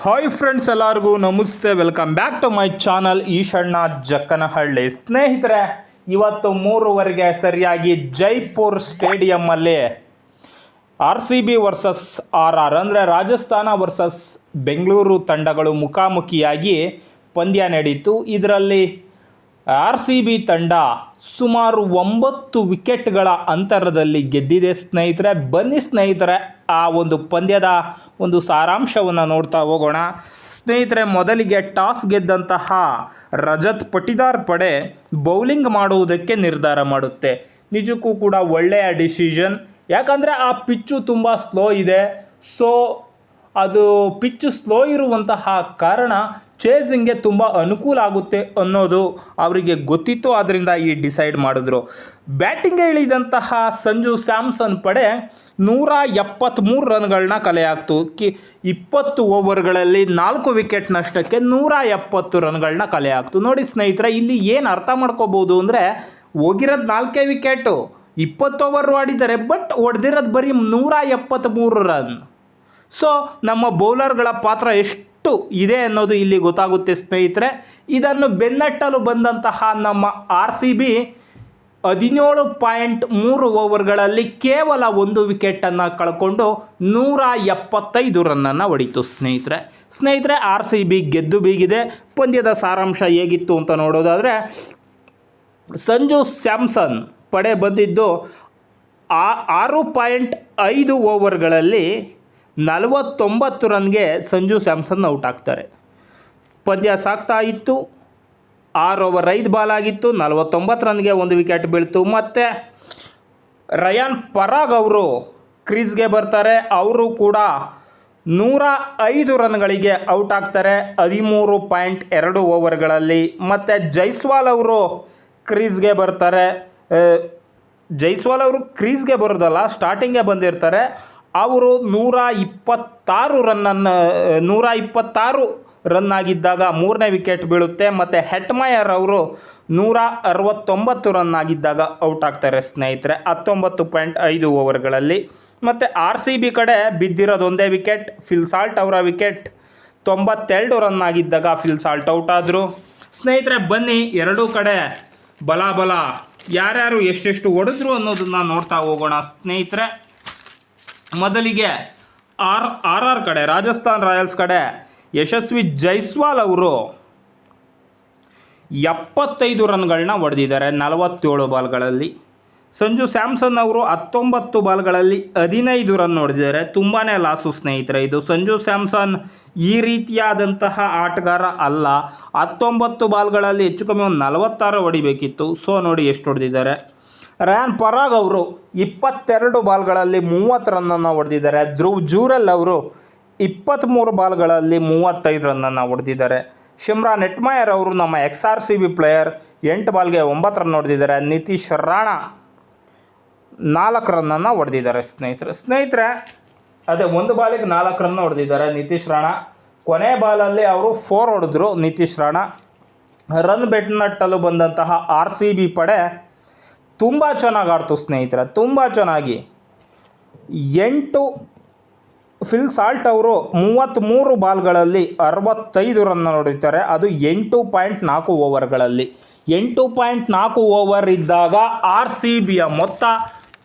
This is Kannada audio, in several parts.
ಹಾಯ್ ಫ್ರೆಂಡ್ಸ್ ಎಲ್ಲರಿಗೂ ನಮಸ್ತೆ. Welcome back to my channel Eshanna Jakkanahalli. ಸ್ನೇಹಿತರೆ, ಇವತ್ತು ಮೂರುವರೆಗೆ ಸರಿಯಾಗಿ Jaipur ಸ್ಟೇಡಿಯಮ್ಮಲ್ಲಿ R C B versus R R ಅಂದರೆ ರಾಜಸ್ಥಾನ ವರ್ಸಸ್ ಬೆಂಗಳೂರು ತಂಡಗಳು ಮುಖಾಮುಖಿಯಾಗಿ ಪಂದ್ಯ ನಡೀತು. ಇದರಲ್ಲಿ ಆರ್ ಸಿ ಬಿ ತಂಡ ಸುಮಾರು ಒಂಬತ್ತು ವಿಕೆಟ್ಗಳ ಅಂತರದಲ್ಲಿ ಗೆದ್ದಿದೆ. ಸ್ನೇಹಿತರೆ, ಬನ್ನಿ ಸ್ನೇಹಿತರೆ, ಆ ಒಂದು ಪಂದ್ಯದ ಒಂದು ಸಾರಾಂಶವನ್ನು ನೋಡ್ತಾ ಹೋಗೋಣ. ಸ್ನೇಹಿತರೆ, ಮೊದಲಿಗೆ ಟಾಸ್ ಗೆದ್ದಂತಹ ರಜತ್ ಪಟಿದಾರ್ ಪಡೆ ಬೌಲಿಂಗ್ ಮಾಡುವುದಕ್ಕೆ ನಿರ್ಧಾರ ಮಾಡುತ್ತೆ. ನಿಜಕ್ಕೂ ಕೂಡ ಒಳ್ಳೆಯ ಡಿಸಿಷನ್. ಯಾಕಂದರೆ ಆ ಪಿಚ್ಚು ತುಂಬ ಸ್ಲೋ ಇದೆ. ಸೊ ಅದು ಪಿಚ್ ಸ್ಲೋ ಇರುವಂತಹ ಕಾರಣ ಚೇಸಿಂಗ್ಗೆ ತುಂಬ ಅನುಕೂಲ ಆಗುತ್ತೆ ಅನ್ನೋದು ಅವರಿಗೆ ಗೊತ್ತಿತ್ತು ಆದ್ದರಿಂದ ಈ ಡಿಸೈಡ್ ಮಾಡಿದ್ರು. ಬ್ಯಾಟಿಂಗ್ಗೆ ಇಳಿದಂತಹ ಸಂಜು ಸ್ಯಾಮ್ಸನ್ ಪಡೆ ನೂರ ಎಪ್ಪತ್ತ್ಮೂರು ರನ್ಗಳನ್ನ ಕಲೆ ಹಾಕ್ತು ಕಿ, ಇಪ್ಪತ್ತು ಓವರ್ಗಳಲ್ಲಿ ನಾಲ್ಕು ವಿಕೆಟ್ ನಷ್ಟಕ್ಕೆ ನೂರ ಎಪ್ಪತ್ತು ರನ್ಗಳನ್ನ ಕಲೆ ಹಾಕ್ತು ನೋಡಿ ಸ್ನೇಹಿತರೆ, ಇಲ್ಲಿ ಏನು ಅರ್ಥ ಮಾಡ್ಕೋಬೋದು ಅಂದರೆ ಹೋಗಿರೋದು ನಾಲ್ಕೇ ವಿಕೆಟು, ಇಪ್ಪತ್ತು ಓವರ್ ಆಡಿದ್ದಾರೆ, ಬಟ್ ಹೊಡೆದಿರೋದು ಬರೀ ನೂರ ಎಪ್ಪತ್ತ್ಮೂರು ರನ್. ಸೊ ನಮ್ಮ ಬೌಲರ್ಗಳ ಪಾತ್ರ ಎಷ್ಟು ಇದೆ ಅನ್ನೋದು ಇಲ್ಲಿ ಗೊತ್ತಾಗುತ್ತೆ ಸ್ನೇಹಿತರೆ. ಇದನ್ನು ಬೆನ್ನಟ್ಟಲು ಬಂದಂತಹ ನಮ್ಮ ಆರ್ ಸಿ ಬಿ ಹದಿನೇಳು ಪಾಯಿಂಟ್ ಮೂರು ಓವರ್ಗಳಲ್ಲಿ ಕೇವಲ ಒಂದು ವಿಕೆಟನ್ನು ಕಳ್ಕೊಂಡು ನೂರ ಎಪ್ಪತ್ತೈದು ರನ್ನನ್ನು ಹೊಡಿತು ಸ್ನೇಹಿತರೆ. ಸ್ನೇಹಿತರೆ ಆರ್ ಸಿ ಬಿ ಗೆದ್ದು ಬೀಗಿದೆ. ಪಂದ್ಯದ ಸಾರಾಂಶ ಹೇಗಿತ್ತು ಅಂತ ನೋಡೋದಾದರೆ, ಸಂಜು ಸ್ಯಾಮ್ಸನ್ ಪಡೆ ಬಂದಿದ್ದು ಆರು ಪಾಯಿಂಟ್ ಐದು ಓವರ್ಗಳಲ್ಲಿ ನಲವತ್ತೊಂಬತ್ತು ರನ್ಗೆ ಸಂಜು ಸ್ಯಾಮ್ಸನ್ ಔಟ್ ಆಗ್ತಾರೆ. ಪದ್ಯ ಸಾಕ್ತಾ ಇತ್ತು. ಆರು ಓವರ್ ಐದು ಬಾಲ್ ಆಗಿತ್ತು. ನಲವತ್ತೊಂಬತ್ತು ರನ್ಗೆ ಒಂದು ವಿಕೆಟ್ ಬೀಳ್ತು. ಮತ್ತು ರಯಾನ್ ಪರಾಗ್ ಅವರು ಕ್ರೀಸ್ಗೆ ಬರ್ತಾರೆ. ಅವರು ಕೂಡ ನೂರ ಐದು ರನ್ಗಳಿಗೆ ಔಟ್ ಆಗ್ತಾರೆ. ಹದಿಮೂರು ಪಾಯಿಂಟ್ ಎರಡು ಓವರ್ಗಳಲ್ಲಿ. ಮತ್ತು ಜೈಸ್ವಾಲ್ ಅವರು ಕ್ರೀಸ್ಗೆ ಬರ್ತಾರೆ. ಜೈಸ್ವಾಲ್ ಅವರು ಕ್ರೀಸ್ಗೆ ಬರೋದಲ್ಲ ಸ್ಟಾರ್ಟಿಂಗೇ ಬಂದಿರ್ತಾರೆ. ಅವರು ನೂರ ಇಪ್ಪತ್ತಾರು ರನ್ನನ್ನು ನೂರ ಇಪ್ಪತ್ತಾರು ರನ್ ಆಗಿದ್ದಾಗ ಮೂರನೇ ವಿಕೆಟ್ ಬೀಳುತ್ತೆ. ಮತ್ತು ಹೆಟ್ಮಯರ್ ಅವರು ನೂರ ಅರವತ್ತೊಂಬತ್ತು ರನ್ ಆಗಿದ್ದಾಗ ಔಟ್ ಆಗ್ತಾರೆ ಸ್ನೇಹಿತರೆ. ಹತ್ತೊಂಬತ್ತು ಪಾಯಿಂಟ್ ಐದು ಓವರ್ಗಳಲ್ಲಿ. ಮತ್ತು ಆರ್ ಸಿ ಬಿ ಕಡೆ ಬಿದ್ದಿರೋದೊಂದೇ ವಿಕೆಟ್. ಫಿಲ್ಸಾಲ್ಟ್ ಅವರ ವಿಕೆಟ್. ತೊಂಬತ್ತೆರಡು ರನ್ ಆಗಿದ್ದಾಗ ಫಿಲ್ಸಾಲ್ಟ್ ಔಟ್ ಆದರು. ಸ್ನೇಹಿತರೆ, ಬನ್ನಿ ಎರಡೂ ಕಡೆ ಬಲ ಬಲ ಯಾರ್ಯಾರು ಎಷ್ಟೆಷ್ಟು ಹೊಡೆದ್ರು ಅನ್ನೋದನ್ನು ನೋಡ್ತಾ ಹೋಗೋಣ ಸ್ನೇಹಿತರೆ. ಮೊದಲಿಗೆ ಆರ್ ಆರ್ ಆರ್ ಕಡೆ, ರಾಜಸ್ಥಾನ್ ರಾಯಲ್ಸ್ ಕಡೆ, ಯಶಸ್ವಿ ಜೈಸ್ವಾಲ್ ಅವರು ಎಪ್ಪತ್ತೈದು ರನ್ಗಳನ್ನ ಹೊಡೆದಿದ್ದಾರೆ ನಲವತ್ತೇಳು ಬಾಲ್ಗಳಲ್ಲಿ. ಸಂಜು ಸ್ಯಾಮ್ಸನ್ ಅವರು ಹತ್ತೊಂಬತ್ತು ಬಾಲ್ಗಳಲ್ಲಿ ಹದಿನೈದು ರನ್ ಹೊಡೆದಿದ್ದಾರೆ. ತುಂಬಾ ಲಾಸು ಸ್ನೇಹಿತರೆ, ಇದು ಸಂಜು ಸ್ಯಾಮ್ಸನ್ ಈ ರೀತಿಯಾದಂತಹ ಆಟಗಾರ ಅಲ್ಲ. ಹತ್ತೊಂಬತ್ತು ಬಾಲ್ಗಳಲ್ಲಿ ಹೆಚ್ಚು ಕಮ್ಮಿ ಒಂದು ನಲವತ್ತಾರು ಹೊಡಿಬೇಕಿತ್ತು. ಸೊ, ನೋಡಿ ಎಷ್ಟು ಹೊಡೆದಿದ್ದಾರೆ. ರಯಾನ್ ಪರಾಗ್ ಅವರು ಇಪ್ಪತ್ತೆರಡು ಬಾಲ್ಗಳಲ್ಲಿ ಮೂವತ್ತು ರನ್ನನ್ನು ಹೊಡೆದಿದ್ದಾರೆ. ಧ್ರುವ್ ಜೂರಲ್ ಅವರು ಇಪ್ಪತ್ತ್ಮೂರು ಬಾಲ್ಗಳಲ್ಲಿ ಮೂವತ್ತೈದು ರನ್ನನ್ನು ಹೊಡೆದಿದ್ದಾರೆ. ಶಿಮ್ರಾ ನೆಟ್ಮಾಯರ್ ಅವರು ನಮ್ಮ ex R C B player ಎಂಟು ಬಾಲ್ಗೆ ಒಂಬತ್ತು ರನ್ ಹೊಡೆದಿದ್ದಾರೆ. ನಿತೀಶ್ ರಾಣಾ ನಾಲ್ಕು ರನ್ನನ್ನು ಹೊಡೆದಿದ್ದಾರೆ ಸ್ನೇಹಿತರೆ. ಸ್ನೇಹಿತರೆ, ಅದೇ ಒಂದು ಬಾಲಿಗೆ ನಾಲ್ಕು ರನ್ ಹೊಡೆದಿದ್ದಾರೆ ನಿತೀಶ್ ರಾಣಾ. ಕೊನೆ ಬಾಲಲ್ಲಿ ಅವರು ಫೋರ್ ಹೊಡೆದ್ರು ನಿತೀಶ್ ರಾಣಾ. ರನ್ ಬೆಟ್ನಟ್ಟಲು ಬಂದಂತಹ ಆರ್ ಸಿ ಬಿ ಪಡೆ ತುಂಬ ಚೆನ್ನಾಗಿ ಆಡ್ತು ಸ್ನೇಹಿತರೆ, ತುಂಬ ಚೆನ್ನಾಗಿ. ಎಂಟು ಫಿಲ್ ಸಾಲ್ಟ್ ಅವರು ಮೂವತ್ತ್ಮೂರು ಬಾಲ್ಗಳಲ್ಲಿ ಅರವತ್ತೈದು ರನ್ ಹೊಡಿತಾರೆ, ಅದು ಎಂಟು ಪಾಯಿಂಟ್ ನಾಲ್ಕು ಓವರ್ಗಳಲ್ಲಿ. ಎಂಟು ಪಾಯಿಂಟ್ ನಾಲ್ಕು ಓವರ್ ಇದ್ದಾಗ ಆರ್ ಸಿ ಬಿಯ ಮೊತ್ತ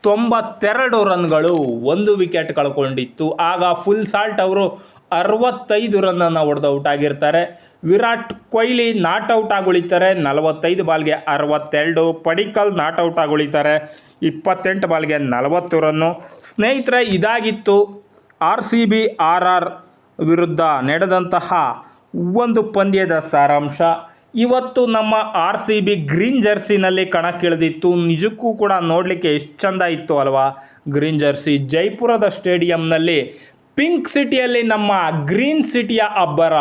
ತೊಂಬತ್ತೆರಡು ರನ್ಗಳು ಒಂದು ವಿಕೆಟ್ ಕಳ್ಕೊಂಡಿತ್ತು. ಆಗ ಫುಲ್ ಸಾಲ್ಟ್ ಅವರು ಅರವತ್ತೈದು ರನ್ನನ್ನು ಹೊಡೆದು ಔಟ್ ಆಗಿರ್ತಾರೆ. ವಿರಾಟ್ ಕೊಹ್ಲಿ ನಾಟ್ ಔಟ್ ಆಗಿ ಉಳಿತಾರೆ ನಲವತ್ತೈದು ಬಾಲ್ಗೆ ಅರವತ್ತೆರಡು. ಪಡಿಕಲ್ ನಾಟ್ ಔಟ್ ಆಗಿ ಉಳಿತಾರೆ ಇಪ್ಪತ್ತೆಂಟು ಬಾಲ್ಗೆ ನಲವತ್ತು ರನ್ನು. ಸ್ನೇಹಿತರೆ, ಇದಾಗಿತ್ತು R C B R R ವಿರುದ್ಧ ನಡೆದಂತಹ ಒಂದು ಪಂದ್ಯದ ಸಾರಾಂಶ. ಇವತ್ತು ನಮ್ಮ ಆರ್ ಸಿ ಬಿ ಗ್ರೀನ್ ಜರ್ಸಿನಲ್ಲಿ ಕಣಕ್ಕಿಳಿದಿತ್ತು ನಿಜಕ್ಕೂ ಕೂಡ ನೋಡಲಿಕ್ಕೆ ಎಷ್ಟು ಚಂದ ಇತ್ತು ಅಲ್ವಾ? ಗ್ರೀನ್ ಜರ್ಸಿ ಜೈಪುರದ ಸ್ಟೇಡಿಯಂನಲ್ಲಿ ಪಿಂಕ್ ಸಿಟಿಯಲ್ಲಿ ನಮ್ಮ ಗ್ರೀನ್ ಸಿಟಿಯ ಅಬ್ಬರ.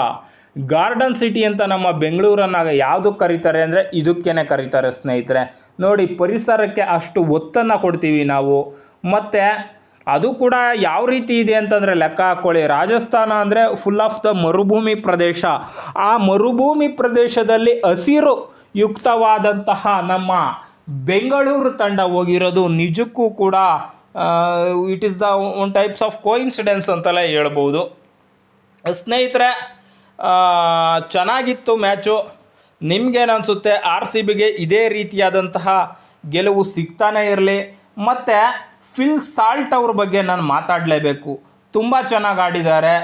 ಗಾರ್ಡನ್ ಸಿಟಿ ಅಂತ ನಮ್ಮ ಬೆಂಗಳೂರನ್ನ ಯಾವುದು ಕರೀತಾರೆ ಅಂದರೆ ಇದಕ್ಕೇ ಕರೀತಾರೆ ಸ್ನೇಹಿತರೆ. ನೋಡಿ, ಪರಿಸರಕ್ಕೆ ಅಷ್ಟು ಒತ್ತನ್ನು ಕೊಡ್ತೀವಿ ನಾವು. ಮತ್ತು ಅದು ಕೂಡ ಯಾವ ರೀತಿ ಇದೆ ಅಂತಂದರೆ ಲೆಕ್ಕ ಹಾಕ್ಕೊಳ್ಳಿ ರಾಜಸ್ಥಾನ ಅಂದರೆ ಫುಲ್ ಆಫ್ ದ ಮರುಭೂಮಿ ಪ್ರದೇಶ. ಆ ಮರುಭೂಮಿ ಪ್ರದೇಶದಲ್ಲಿ ಹಸಿರು ಯುಕ್ತವಾದಂತಹ ನಮ್ಮ ಬೆಂಗಳೂರು ತಂಡ ಹೋಗಿರೋದು. ನಿಜಕ್ಕೂ ಕೂಡ it is the one types of coincidence ಅಂತಲೇ ಹೇಳ್ಬೋದು. ಸ್ನೇಹಿತರೆ ಚೆನ್ನಾಗಿತ್ತು ಮ್ಯಾಚು. ನಿಮ್ಗೇನು ಅನಿಸುತ್ತೆ ಆರ್ ಸಿ ಬಿಗೆ ಇದೇ ರೀತಿಯಾದಂತಹ ಗೆಲುವು ಸಿಗ್ತಾನೆ ಇರಲಿ. ಮತ್ತು ಫಿಲ್ ಸಾಲ್ಟ್ ಅವ್ರ ಬಗ್ಗೆ ನಾನು ಮಾತಾಡಲೇಬೇಕು. ತುಂಬ ಚೆನ್ನಾಗಿ ಆಡಿದ್ದಾರೆ.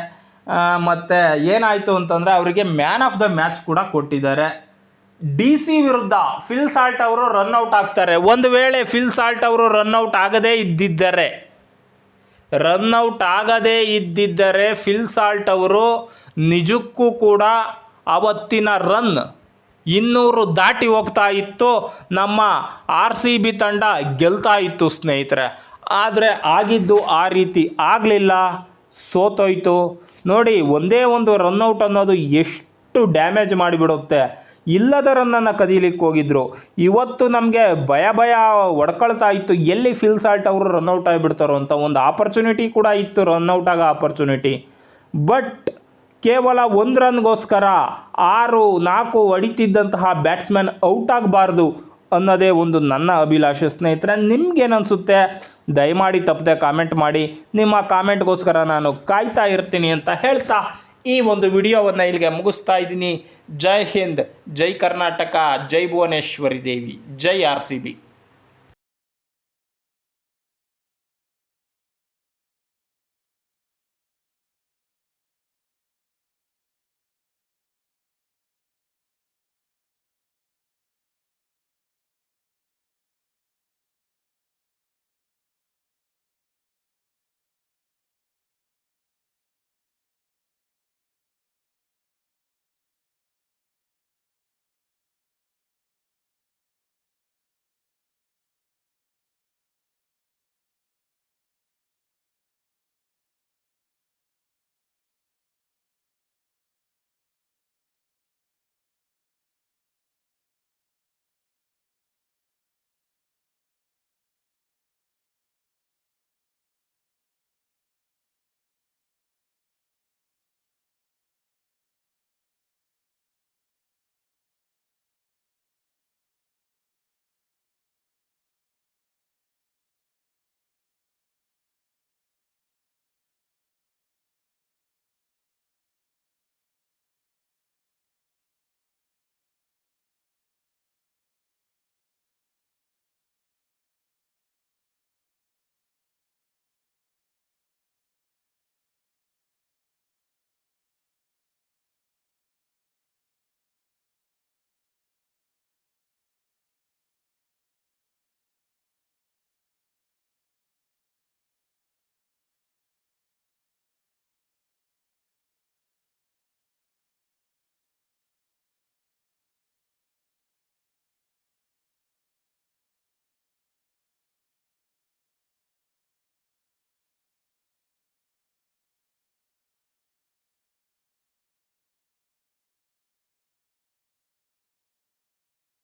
ಮತ್ತು ಏನಾಯಿತು ಅಂತಂದರೆ ಅವರಿಗೆ ಮ್ಯಾನ್ ಆಫ್ ದ ಮ್ಯಾಚ್ ಕೂಡ ಕೊಟ್ಟಿದ್ದಾರೆ. ಡಿ ಸಿ ವಿರುದ್ಧ ಫಿಲ್ ಸಾಲ್ಟ್ ಅವರು ರನ್ಔಟ್ ಆಗ್ತಾರೆ. ಒಂದು ವೇಳೆ ಫಿಲ್ ಸಾಲ್ಟ್ ಅವರು ರನ್ಔಟ್ ಆಗದೇ ಇದ್ದಿದ್ದರೆ ರನ್ಔಟ್ ಆಗದೇ ಇದ್ದಿದ್ದರೆ ಫಿಲ್ ಸಾಲ್ಟ್ ಅವರು ನಿಜಕ್ಕೂ ಕೂಡ ಅವತ್ತಿನ ರನ್ ಇನ್ನೂರು ದಾಟಿ ಹೋಗ್ತಾ ಇತ್ತು. ನಮ್ಮ ಆರ್ ಸಿ ಬಿ ತಂಡ ಗೆಲ್ತಾ ಇತ್ತು ಸ್ನೇಹಿತರೆ. ಆದರೆ ಆಗಿದ್ದು ಆ ರೀತಿ ಆಗಲಿಲ್ಲ. ಸೋತೋಯ್ತು. ನೋಡಿ, ಒಂದೇ ಒಂದು ರನ್ಔಟ್ ಅನ್ನೋದು ಎಷ್ಟು ಡ್ಯಾಮೇಜ್ ಮಾಡಿಬಿಡುತ್ತೆ. ಇಲ್ಲದ ರನ್ನನ್ನು ಕದೀಲಿಕ್ಕೆ ಹೋಗಿದ್ರು. ಇವತ್ತು ನಮಗೆ ಭಯ ಭಯ ಒಡ್ಕೊಳ್ತಾ ಇತ್ತು. ಎಲ್ಲಿ ಫಿಲ್ ಸಾಲ್ಟ್ ಅವರು ರನ್ಔಟ್ ಆಗಿಬಿಡ್ತಾರೋ ಅಂತ ಒಂದು ಆಪರ್ಚುನಿಟಿ ಕೂಡ ಇತ್ತು ರನ್ಔಟ್ ಆಗೋ ಆಪರ್ಚುನಿಟಿ ಬಟ್ ಕೇವಲ ಒಂದು ರನ್ಗೋಸ್ಕರ ಆರು ನಾಲ್ಕು ಹೊಡಿತಿದ್ದಂತಹ ಬ್ಯಾಟ್ಸ್ಮನ್ ಔಟ್ ಆಗಬಾರ್ದು. ಅನ್ನೋದೇ ಒಂದು ನನ್ನ ಅಭಿಲಾಷೆ ಸ್ನೇಹಿತರೆ, ನಿಮ್ಗೇನನ್ಸುತ್ತೆ? ದಯಮಾಡಿ ತಪ್ಪದೆ ಕಾಮೆಂಟ್ ಮಾಡಿ. ನಿಮ್ಮ ಕಾಮೆಂಟ್ಗೋಸ್ಕರ ನಾನು ಕಾಯ್ತಾ ಇರ್ತೀನಿ ಅಂತ ಹೇಳ್ತಾ ಈ ಒಂದು ವಿಡಿಯೋವನ್ನು ಇಲ್ಲಿಗೆ ಮುಗಿಸ್ತಾ ಇದ್ದೀನಿ. ಜೈ ಹಿಂದ್, ಜೈ ಕರ್ನಾಟಕ, ಜೈ ಭುವನೇಶ್ವರಿ ದೇವಿ, ಜೈ ಆರ್ ಸಿ ಬಿ.